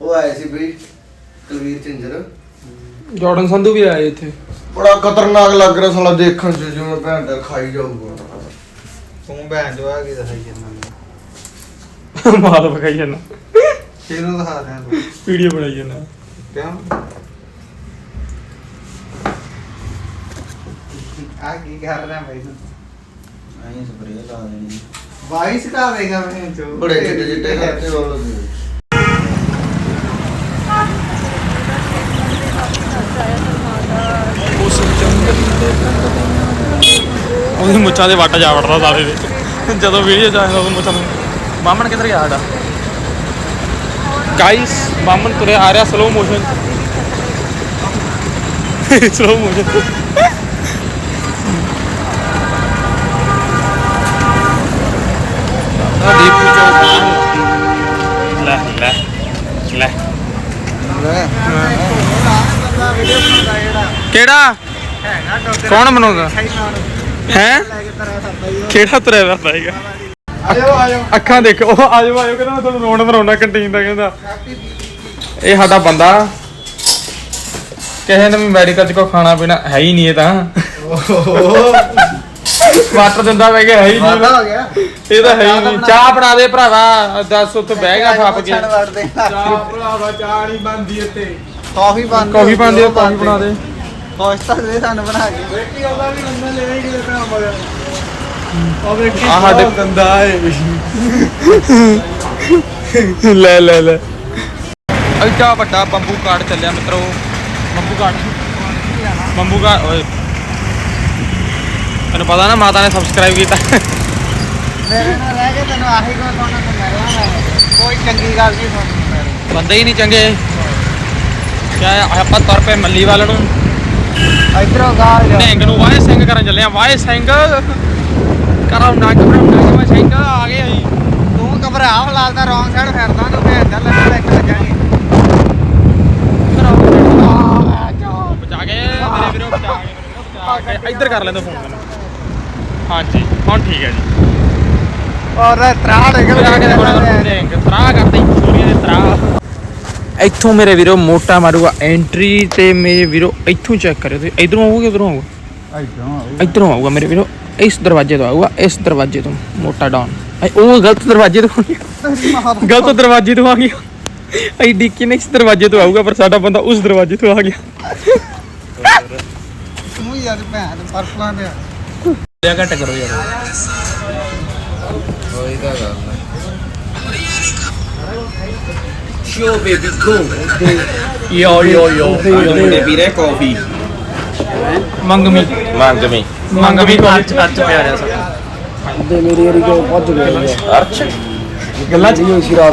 ਉਹ ਆਏ ਸੀ ਬਈ ਕੁਲਵੀਰ ਝਿੰਜਰ। ਜਾਰਡਨ ਸੰਧੂ ਵੀ ਆਏ ਇੱਥੇ। ਬੜਾ ਖਤਰਨਾਕ ਲੱਗ ਰਿਹਾ ਸਾਲਾ ਦੇਖਣ ਚ ਜਿਵੇਂ ਭੈਣ ਦਾ ਖਾਈ ਜਾਊਗਾ। ਤੂੰ ਭੈਣ ਜੋ ਆ ਕੀ ਦਿਖਾਈ ਜਾਂਦਾ। ਮਾਲ ਵਿਖਾਈ ਜਾਂਦਾ। ਕਿਹਨੂੰ ਦਿਖਾ ਰਿਹਾ ਤੂੰ। ਵੀਡੀਓ ਬਣਾਈ ਜਾਂਦਾ। ਕਿਉਂ? ਆ ਕੀ ਕਰ ਰਿਹਾ ਬਈ ਤੂੰ? ਐਂ ਸਪਰੇਅ ਲਾ ਦੇਣੀ। ਵਾਈਸ ਕਾ ਦੇਗਾ ਮੈਂ ਜੋ ਬੜੇ ਚਿੱਟੇ ਚਿੱਟੇ ਕਰਤੇ ਉਹ ਉਸ ਜੰਗਲ ਦੇ ਉਹਦੀ ਮੁੱਛਾਂ ਦੇ ਵੱਟ ਜਾ ਵੜਦਾ ਸਾਰੇ ਦੇ ਜਦੋਂ ਵੀਡੀਓ ਚ ਆਇਆ ਉਦੋਂ ਮੁੱਛਾਂ ਨੂੰ। ਬਾਮਣ ਕਿੱਧਰ ਗਿਆ ਸਾਡਾ? ਗਾਇਸ ਬਾਮਣ ਤੁਰਿਆ ਆ ਰਿਹਾ ਸਲੋ ਮੋਸ਼ਨ ਸਲੋ ਮੋਸ਼ਨ ਆ ਦੀਪੂ ਚੌਕ ਲੈ ਲੈ ਲੈ। ਕਿਹੜਾ? ਕੌਣ ਬਣਾਉਂਦਾ? ਹੈ? ਕਿਹੜਾ ਤੁਰਿਆ ਫਿਰਦਾ ਹੈਗਾ? ਅੱਖਾਂ ਦੇਖੋ ਉਹ ਆਜੋ ਆਜੋ ਕਹਿੰਦਾ ਮੈਂ ਤੁਹਾਨੂੰ ਰੋਣ ਬਣਾਉਣਾ ਕੰਟੀਨ ਦਾ ਕਹਿੰਦਾ। ਇਹ ਸਾਡਾ ਬੰਦਾ। ਕਿਸੇ ਨੇ ਵੀ ਮੈਡੀਕਲ ਚ ਕੋ ਖਾਣਾ ਪੀਣਾ ਹੈ ਹੀ ਨਹੀਂ ਇਹ ਤਾਂ। ਵਾਟਰ ਦਿੰਦਾ ਵੇ ਕਿ ਹੈ ਹੀ ਨਹੀਂ। ਵਾਦਾ ਹੋ ਗਿਆ। ਇਹ ਤਾਂ ਹੈ ਹੀ ਨਹੀਂ। ਚਾਹ ਬਣਾ ਦੇ ਭਰਾਵਾ ਦੱਸ ਉੱਥੇ ਬਹਿ ਗਿਆ ਫੱਪ ਕੇ। ਛੱਡ ਵੜ ਦੇ ਭਰਾਵਾ ਚਾਹ ਨਹੀਂ ਬੰਦੀ ਉੱਤੇ ਕਾਫੀ ਬਣ ਕਾਫੀ ਬਣ ਦੇ ਕਾਫੀ ਬਣਾ ਦੇ। ਕੋਸ਼ ਤਾਂ ਦੇ ਸਾਨੂੰ ਬਣਾ ਕੇ। ਵੇਖੀ ਉਹਦਾ ਵੀ ਨੰਬਰ ਲੈ ਹੀ ਕਿਤੇ ਮਗਰ ਉਹ ਵੇਖੀ ਆਹ ਸਾਡੇ- ਗੰਦਾ ਹੈ। ਲੈ ਲੈ ਲੈ। ਐਡਾ ਵੱਡਾ ਬੰਬੂ ਕਾਰਡ ਚੱਲਿਆ ਮਿੱਤਰੋ। ਬੰਬੂ ਕਾਰਡ। ਬੰਬੂ ਕਾਰਡ ਓਏ। ਤੈਨੂੰ ਪਤਾ ਨਾ ਮਾਤਾ ਨੇ ਸਬਸਕ੍ਰਾਈਬ ਕੀਤਾ ਮੇਰੇ ਨਾਲ ਰਹਿ ਕੇ ਤੈਨੂੰ ਆਹੀ ਕੋਈ ਕੋਣਾ ਤੋਂ ਮਿਲਣਾ ਮੈਂ ਕੋਈ ਚੰਗੀ ਗੱਲ ਨਹੀਂ ਸੁਣਨੀ ਬੰਦੇ ਹੀ ਨਹੀਂ ਚੰਗੇ ਕਿਆ ਆਪਾਂ ਤੁਰ ਪਏ ਮੱਲੀ ਵੱਲ ਨੂੰ ਇਧਰੋਂ ਗਾਲ ਨਿਹੰਗ ਨੂੰ ਵਾਏ ਸਿੰਘ ਕਰਨ ਚੱਲੇ ਆ ਵਾਏ ਸਿੰਘ ਕਰਾਂ ਨੱਕ ਬਣਾਉਣਾ ਵਾਏ ਸਿੰਘ ਆ ਗਏ ਅਸੀਂ ਤੂੰ ਘਬਰਾ ਤਾਂ ਰੌਂਗ ਸਾਈਡ ਫਿਰਦਾ ਤੂੰ ਭੈਣ ਦਾ ਲੱਗ ਲੱਗ ਲੱਗਾਂਗੇ ਬਚਾ ਗਏ ਮੇਰੇ ਵੀਰੋ ਬਚਾ ਗਏ ਇੱਧਰ ਕਰ ਲੈਂਦੇ ਫੋਨ ਮੈਨੂੰ ਹਾਂਜੀ ਹੁਣ ਠੀਕ ਹੈ ਜੀ। ਔਰ ਤਰਾੜ ਨਿਕਲ ਬਚਾ ਕੇ ਤਰਾ ਕਰਦੇ ਚੋਰੀਆਂ ਦੇ ਤਰਾ ਇੱਥੋਂ ਮੇਰੇ ਵੀਰੋ ਮੋਟਾ ਮਾਰੂਗਾ ਐਂਟਰੀ ਤੇ ਮੇਰੇ ਵੀਰੋ ਇੱਥੋਂ ਚੈੱਕ ਕਰਿਓ ਤੁਸੀਂ। ਇਧਰੋਂ ਆਊਗਾ ਉਧਰੋਂ ਆਊਗਾ? ਇਧਰੋਂ ਆਊਗਾ। ਮੇਰੇ ਵੀਰੋ। ਇਸ ਦਰਵਾਜ਼ੇ ਤੋਂ ਆਊਗਾ ਇਸ ਦਰਵਾਜ਼ੇ ਤੋਂ ਮੋਟਾ ਡਾਊਨ ਉਹ ਗਲਤ ਦਰਵਾਜ਼ੇ ਤੋਂ ਆ ਗਿਆ। ਗਲਤ ਦਰਵਾਜ਼ੇ ਤੋਂ ਆ ਗਿਆ। ਐ ਡਿੱਕੀ ਨੇ ਇਸ ਦਰਵਾਜ਼ੇ ਤੋਂ ਆਊਗਾ ਪਰ ਸਾਡਾ ਬੰਦਾ ਉਸ ਦਰਵਾਜ਼ੇ ਤੋਂ ਆ ਗਿਆ। ਤੂੰ ਯਾਰ ਭੈਣ ਪਰਸਲਾਂ ਦੇ। ਲਿਆ ਘੱਟ ਕਰੋ ਯਾਰ। ਉਹੀ ਤਾਂ ਗੱਲ ਹੈ ਯੋ ਯੋ ਯੋ। ਮੁੰਡੇ ਵੀਰੇ ਕਾਫੀ ਮੰਗਮੀ ਮੰਗਵੀਂ ਮੰਗਮੀ ਕਾਲਜ ਅੱਜ ਪਿਆ ਰਿਹਾ ਸਾਡਾ ਅਰਚ ਗੱਲਾਂ ਚ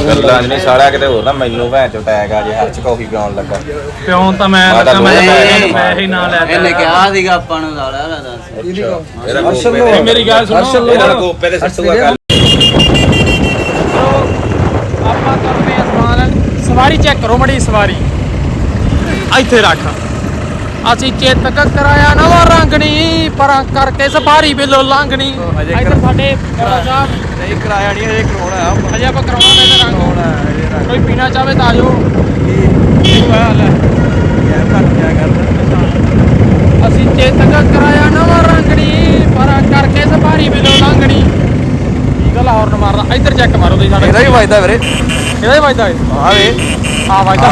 ਗੱਲਾਂ ਨਹੀਂ ਸਾਲਿਆ ਕਿਤੇ ਹੋਰ ਨਾ ਮੈਨੂੰ ਭੈਣ ਚੋ ਟੈਗ ਆ ਜੇ ਹੱਥ ਚ ਕਾਫੀ ਪਿਆਉਣ ਲੱਗਾ। ਪਿਓ ਤਾਂ ਮੈਂ ਮੈਂ ਲੱਗਾ ਮੈਂ ਹੀ ਨਾ ਲੈ ਕੇ ਇਹਨੇ ਕਿਹਾ ਸੀਗਾ ਆਪਾਂ ਨੂੰ ਸਾਲਾ ਦਾ ਦੱਸ। ਦੇ ਮੇਰੀ ਗੱਲ ਸੁਣੋ। ਇਹਦਾ ਗੋਪੇ ਦੇ ਸੱਟੂਗਾ ਕੱਲ ਆਪਾਂ ਕਰਦੇ ਆ ਸਮਾਨ। ਸਵਾਰੀ ਚੈੱਕ ਕਰੋ ਮੜੀ ਸਵਾਰੀ। ਇੱਥੇ ਰੱਖ। ਅਸੀਂ ਚੇਤਕ ਕਰਾਇਆ ਨਵਾਂ ਰੰਗਣੀ ਪਰਾਂ ਕਰਕੇ ਸਫਾਰੀ ਬਿੱਲੋ ਲੰਘਣੀ। ਇੱਧਰ ਸਾਡੇ ਮੇਰਾ ਸਾਹਿਬ। ਨਹੀਂ ਕਰਾਇਆ ਨਹੀਂ ਹਜੇ ਕਰਾਉਣਾ ਆ। ਅਜੇ ਆਪਾਂ ਕਰਾਉਣਾ ਪੈਂਦਾ ਰੰਗ। ਹਜੇ ਰੰਗ। ਕੋਈ ਪੀਣਾ ਚਾਹਵੇ ਤਾਂ ਆ ਜਾਓ। ਕੀ? ਹਾਲ? ਹੈ ਯਾਰ ਕਰ ਅਸੀਂ ਚੇਤਕ ਕਰਾਇਆ ਨਵਾਂ ਰੰਗਣੀ ਪਰਾਂ ਕਰਕੇ ਸਫਾਰੀ ਬਿੱਲੋ ਲੰਘਣੀ। ਕੀ ਗੱਲ ਹੌਰਨ ਮਾਰਦਾ ਇੱਧਰ ਚੈੱਕ ਮਾਰੋ ਤੁਸੀਂ ਸਾਡੇ। ਇਹਦਾ ਹੀ ਵੱਜਦਾ ਵੀਰੇ। ਇਹਦਾ ਹੀ ਵੱਜਦਾ ਆ ਵੇ। ਆ ਵੱਜਦਾ।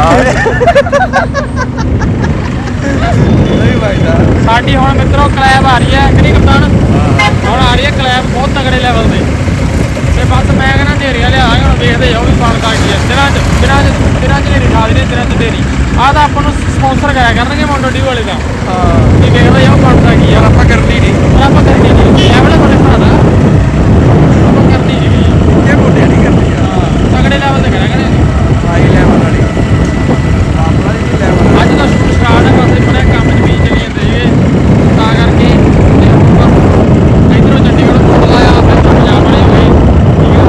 ਹੀ ਵੱਜਦਾ ਸਾਡੀ ਹੁਣ ਮਿੱਤਰੋ ਕਲੈਬ ਆ ਰਹੀ ਹੈ ਕਿਹੜੀ ਕਪਤਾਨ? ਹੁਣ ਆ ਰਹੀ ਹੈ ਕਲੈਬ ਬਹੁਤ ਤਗੜੇ ਲੈਵਲ ਤੇ। ਤੇ ਬਸ ਮੈਂ ਕਹਿੰਦਾ ਨੇਰੀਆਂ ਲਿਆ ਹੁਣ ਵੇਖਦੇ ਜਾਓ ਵੀ ਬਣਦਾ ਕੀ ਹੈ। ਚ ਦਿਨਾਂ ਚ ਨੇਰੀ ਖਾ ਦੇ ਚ ਦੇਰੀ ਆਹ ਤਾਂ ਆਪਾਂ ਨੂੰ ਸਪਾਂਸਰ ਕਰਿਆ ਕਰਨਗੇ ਮੌਂਟੋ ਡੀ ਵਾਲੇ ਦਾ ਹਾਂ। ਇਹ ਵੇਖਦੇ ਜਾਓ ਬਣਦਾ ਕੀ ਆ ਆਪਾਂ ਕਰਨੀ ਨਹੀਂ ਪਰ ਆਪਾਂ ਕਰਨੀ ਨਹੀਂ ਇਹ ਵਾਲੇ ਬੜੇ ਭਰਾ ਆਪਾਂ ਕਰਨੀ ਨਹੀਂ ਇਹ ਮੋਟੇ ਨਹੀਂ ਕਰਨੀ ਆ ਤਗੜੇ ਲੈਵਲ ਤੇ ਕਰਾਂਗੇ ਹਾਈ ਲੈਵਲ ਵਾਲੀ ਆਪਣਾ ਹੀ ਲੈਵਲ ਅੱਜ ਦਾ ਸ਼ੂਟ ਸਟਾਰਟ ਹੈ ਬਸ ਬੜਾ ਕੰਮ ਚ ਵੀ ਚੱਲੀ ਜਾਂਦੇ ਸੀਗੇ ਤਾਂ ਕਰਕੇ ਤੇ ਹੁਣ ਬਸ ਇਧਰੋਂ ਚੰਡੀਗੜ੍ਹ ਕੋਲ ਲਾਇਆ ਫਿਰ ਪੰਜਾਬ ਵਾਲੇ ਹੋਏ ਠੀਕ ਹੈ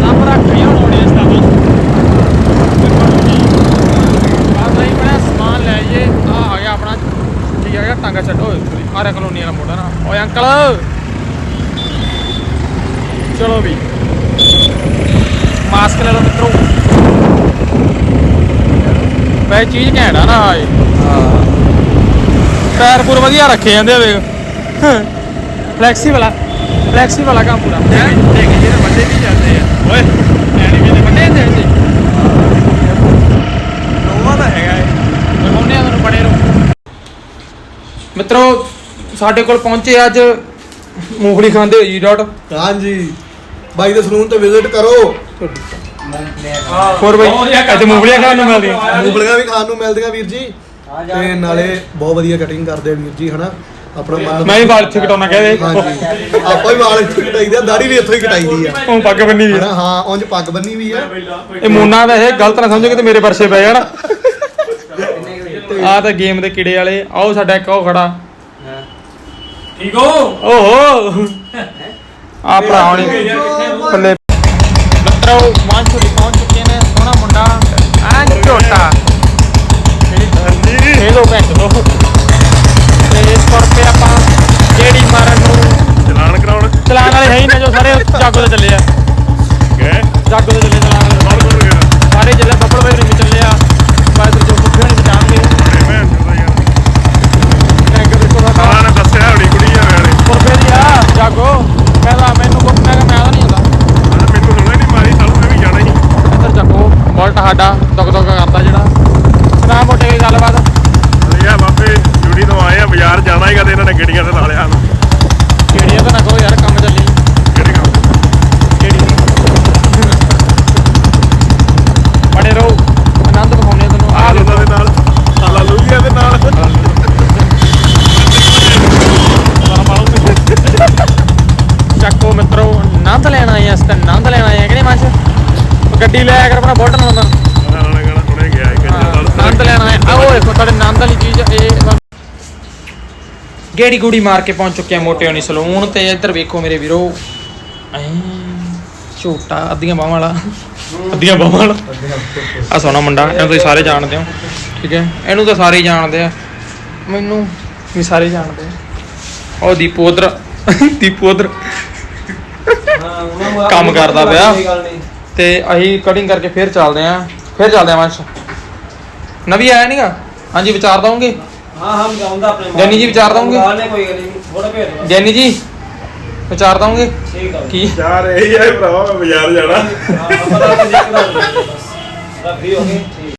ਨੰਬ ਰੱਖਿਆ ਹੁਣ ਹੋਣੀ ਇਸ ਦਾ ਬਸ ਬਸ ਨਹੀਂ ਬੜਾ ਸਮਾਨ ਲੈ ਜੇ ਆ ਆ ਗਿਆ ਆਪਣਾ ਠੀਕ ਹੈ ਟਾਂਗਾ ਛੱਡੋ ਆਰੇ ਕਲੋਨੀ ਵਾਲਾ ਮੋਢਾ ਨਾ। ਓਏ ਅੰਕਲ! ਚਲੋ ਵੀ। ਮਾਸਕ ਲੈ ਲਓ ਮਿੱਤਰੋ। ਵੈ ਚੀਜ਼ ਘੈਂਟ ਆ ਨਾ ਆਏ ਟਾਇਰ ਪੂਰ ਵਧੀਆ ਰੱਖੇ ਜਾਂਦੇ ਆ ਵੇਖ। ਫਲੈਕਸੀਬਲ ਆ ਫਲੈਕਸੀਬਲ ਆ ਕੰਮ ਪੂਰਾ। ਹੈ? ਦੇਖ ਜਿਹੜੇ ਵੱਡੇ ਵੀ ਜਾਂਦੇ ਆ। ਓਏ ਐਨੀ ਵੀ ਵੱਡੇ ਜਾਂਦੇ ਹੁੰਦੇ ਨੋਵਾ ਤਾਂ ਹੈਗਾ ਇਹ ਦਿਖਾਉਂਦੇ ਆ ਤੁਹਾਨੂੰ ਬੜੇ ਨੂੰ ਮਿੱਤਰੋ ਸਾਡੇ ਕੋਲ ਪਹੁੰਚੇ ਅੱਜ ਮੂੰਗਫਲੀ ਖਾਂਦੇ ਹੋ ਜੀ ਡਾਟ ਹਾਂਜੀ। ਬਾਈ ਦੇ ਸਲੂਨ ਤੇ ਵਿਜ਼ਿਟ ਕਰੋ। ਹੋਰ ਬਈ ਅੱਜ ਮੂੰਗਫਲੀਆਂ ਖਾਣ ਨੂੰ ਮਿਲਦੀਆਂ। ਮੂੰਗਲੀਆਂ ਵੀ ਖਾਣ ਨੂੰ ਮਿਲਦੀਆਂ ਵੀਰ ਜੀ। ਤੇ ਨਾਲੇ ਬਹੁਤ ਵਧੀਆ ਕਟਿੰਗ ਕਰਦੇ ਆ ਵੀਰ ਜੀ ਹਨਾ? ਆਪਣਾ ਮਨ ਮੈਂ ਵੀ ਵਾਲ ਇੱਥੇ ਕਟਾਉਣਾ ਕਹਦੇ ਹਾਂਜੀ। ਆਪਾਂ ਵੀ ਵਾਲ ਇੱਥੇ ਕਟਾਈਦੇ ਆ ਦਾੜੀ ਵੀ ਇੱਥੋਂ ਹੀ ਕਟਾਈਦੀ ਆ। ਉਹ ਪੱਗ ਬੰਨੀ ਵੀ ਹਨਾ ਹਾਂ ਉਂਝ ਪੱਗ ਬੰਨੀ ਵੀ ਆ। ਇਹ ਮੋਨਾ ਵੈਸੇ ਗਲਤ ਨਾ ਸਮਝੋ ਕਿ ਤੇ ਮੇਰੇ ਪਰਸੇ ਪੈ ਜਾਣ। ਆ ਤਾਂ ਗੇਮ ਦੇ ਕੀੜੇ ਵਾਲੇ। ਆਓ ਸਾਡਾ ਇੱਕ ਉਹ ਖੜਾ। ਠੀਕ ਹੋ? ਓਹੋ। ਆ ਭਰਾ ਹੁਣੀ। ਥੱਲੇ। ਮਿੱਤਰੋ ਮਾਨਸੂਰੀ ਪਹੁੰਚ ਚੁੱਕੇ ਨੇ ਸੋਹਣਾ ਮੁੰਡਾ। ਐਨ ਝੋਟਾ ਇਹ ਲੋ ਭੈਣ ਚੋ ਤੇ ਇਸ ਕਰਕੇ ਆਪਾਂ ਜਿਹੜੀ ਮਾਰਨ ਨੂੰ ਚਲਾਨ ਕਰਾਉਣ ਚਲਾਨ ਵਾਲੇ ਹੈ ਹੀ ਨੇ ਜੋ ਸਾਰੇ ਜਾਗੋ ਤੇ ਚੱਲੇ ਆ ਗਏ ਜਾਗੋ ਤੇ ਚੱਲੇ ਚਲਾਨ ਵਾਲੇ ਕੌਣ ਕੌਣ ਗਿਆ ਸਾਰੇ ਚੱਲੇ ਬੱਬਲ ਬਾਈ ਨੂੰ ਵੀ ਚੱਲੇ ਆ ਬਾਅਦ ਵਿੱਚ ਜੋ ਕੁੱਤੇ ਨਹੀਂ ਜਾਣਗੇ ਅਰੇ ਮੈਂ ਚੋਦਾ ਯਾਰ ਟੈਂਕ ਦੇਖੋ ਸਾਡਾ ਸਾਰਾ ਨੇ ਦੱਸਿਆ ਹੜੀ ਕੁੜੀ ਆ ਵੇਲੇ ਪੁਰਫੇ ਦੀ ਆ ਜਾਗੋ ਕਹਿੰਦਾ ਮੈਨੂੰ ਕੋ ਮੈਂ ਕਿਹਾ ਮੈਂ ਤਾਂ ਨਹੀਂ ਹੁੰਦਾ ਮੈਂ ਮੈਨੂੰ ਸੁਣਨਾ ਹੀ ਨਹੀਂ ਮਾਰੀ ਸਾਲੂ ਮੈਂ ਵੀ ਜਾਣਾ ਹੀ ਇੱਧਰ ਚੱਕੋ ਬੋਲਟ ਸਾਡਾ ਦੁੱਕ ਦੁੱਕ ਕਰਦਾ ਜਿਹੜਾ ਸੁਣਾ ਮੋਟੇ ਕੀ ਗੱਲਬਾਤ ਅਰੇ ਆ ਬਾਬੇ ਜੁੜੀ ਤੋਂ ਆਏ ਆ ਬਾਜ਼ਾਰ ਜਾਣਾ ਹੀ ਕਦੇ ਇਹਨਾਂ ਨੇ ਗੱਡੀਆਂ ਤੇ ਲਾ ਲਿਆ ਸਾਨੂੰ ਕਿਹੜੀ ਆ ਤਾਂ ਨਾ ਕਹੋ ਯਾਰ ਕੰਮ ਚੱਲੀ ਕਿਹੜੇ ਕੰਮ ਕਿਹੜੀ ਬੜੇ ਰਹੋ ਆਨੰਦ ਵਿਖਾਉਣੇ ਤੁਹਾਨੂੰ ਆ ਆ ਲੋਕਾਂ ਦੇ ਨਾਲ ਸਾਲਾ ਲੂਈਆ ਦੇ ਨਾਲ ਚੱਕੋ ਮਿੱਤਰੋ ਆਨੰਦ ਲੈਣ ਆਏ ਆ ਇਸ ਤੇ ਆਨੰਦ ਲੈਣ ਆਏ ਆ ਕਿ ਨਹੀਂ ਮੰਚ ਉਹ ਗੱਡੀ ਲੈ ਆ ਕਰ ਆਪਣਾ ਬੋਲਟ ਨਾਲ ਉਹਨਾਂ ਨੇ ਕਹਿਣਾ ਹੁਣੇ ਗਿਆ ਇੱਕ ਨਾਲ ਆਨੰਦ ਲੈਣ ਆਏ ਆ ਉਹ ਦੇਖੋ ਤੁਹਾਡੇ ਆਨੰਦ ਵਾਲੀ ਚੀਜ਼ ਇਹ ਗੇੜੀ ਗੂੜੀ ਮਾਰ ਕੇ ਪਹੁੰਚ ਚੁੱਕੇ ਆ ਮੋਟੇ ਹੋਣੀ ਸਲੂਨ ਤੇ ਇੱਧਰ ਵੇਖੋ ਮੇਰੇ ਵੀਰੋ। ਐਂ, ਝੋਟਾ, ਅੱਧੀਆਂ ਬਾਹਾਂ ਵਾਲਾ। ਅੱਧੀਆਂ ਬਾਹਾਂ ਵਾਲਾ? ਆ ਸੋਨਾ ਮੁੰਡਾ, ਇਹਨੂੰ ਤੁਸੀਂ ਸਾਰੇ ਜਾਣਦੇ ਹੋ। ਠੀਕ ਹੈ, ਇਹਨੂੰ ਤਾਂ ਸਾਰੇ ਜਾਣਦੇ ਆ। ਮੈਨੂੰ ਵੀ ਸਾਰੇ ਜਾਣਦੇ ਆ। ਉਹ ਦੀਪੂ ਉਧਰ ਦੀਪੂ ਉਧਰ। ਕੰਮ ਕਰਦਾ ਪਿਆ। ਤੇ ਅਸੀਂ ਕਟਿੰਗ ਕਰਕੇ ਫੇਰ ਚੱਲਦੇ ਆ। ਫੇਰ ਚੱਲਦੇ ਆ ਵੰਸ਼। ਨਵੀਂ ਆਇਆ ਨਹੀਂਗਾ ਹਾਂਜੀ, ਵਿਚਾਰ ਦਵਾਂਗੇ? ਹਾਂ ਹਾਂ ਜਾਉਂਦਾ ਆਪਣੇ ਜੈਨੀ ਜੀ ਵਿਚਾਰ ਗੱਲ ਨਹੀਂ ਕੋਈ ਗੱਲ ਨਹੀਂ ਥੋੜਾ ਭੇਜ ਜੈਨੀ ਜੀ ਵਿਚਾਰ ਦਵਾਂਗੇ? ਠੀਕ ਆ। ਕੀ? ਯਾਰ ਇਹ ਹੀ ਆ ਭਰਾਵਾ ਮੈਂ ਬਾਜ਼ਾਰ ਜਾਣਾ। ਆਪਾਂ ਤਾਂ ਇੱਕ ਦਾ ਰੱਖੀ ਹੋ ਗਈ